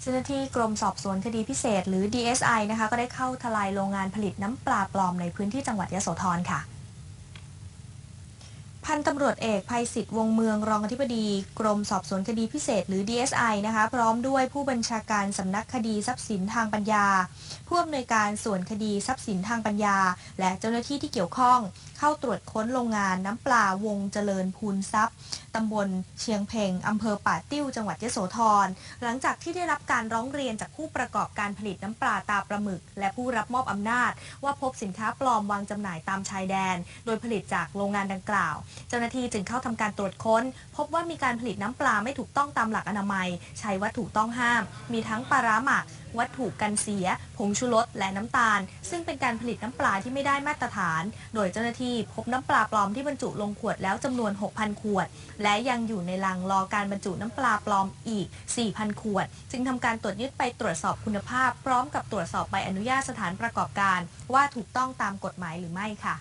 เจ้าหน้าที่กรมสอบสวนคดีพิเศษ หรือ DSI นะคะก็ได้เข้าทลายโรงงานผลิตน้ำปลาปลอมในพื้นที่จังหวัดยะโสธรค่ะ พันตำรวจเอกภัยศิษฐ์วงเมืองรองอธิบดีกรมสอบสวนคดีพิเศษหรือ DSI นะคะพร้อมด้วยผู้บัญชาการสำนักคดีทรัพย์สินทางปัญญา ผู้อำนวยการส่วนคดีทรัพย์สินทางปัญญา และเจ้าหน้าที่ที่เกี่ยวข้อง เข้าตรวจค้นโรงงานน้ำปลาวงเจริญพูนทรัพย์ตำบลเชียงเพ่งอำเภอป่าติ้วจังหวัดยโสธรหลังจากที่ได้รับการร้องเรียนจากผู้ประกอบการผลิตน้ำปลาตาปลาหมึก และผู้รับมอบอำนาจ ว่าพบสินค้าปลอมวางจำหน่ายตามชายแดน โดยผลิตจากโรงงานดังกล่าวเจ้าหน้าที่จึงเข้าทำการตรวจค้น พบว่ามีการผลิตน้ำปลาไม่ถูกต้องตามหลักอนามัย ใช้วัตถุต้องห้าม มีทั้งปลาร้าหมัก วัตถุกันเสีย ผงชูรสและน้ำตาล ซึ่งเป็นการผลิตน้ำปลาที่ไม่ได้มาตรฐาน โดยเจ้าหน้าที่พบน้ำปลาปลอมที่บรรจุลงขวดแล้วจำนวน 6,000 ขวด และยังอยู่ในลังรอการบรรจุน้ำปลาปลอมอีก 4,000 ขวด จึงทำการตรวจยึดไปตรวจสอบคุณภาพ พร้อมกับตรวจสอบใบอนุญาตสถานประกอบการ ว่าถูกต้องตามกฎหมายหรือไม่ค่ะ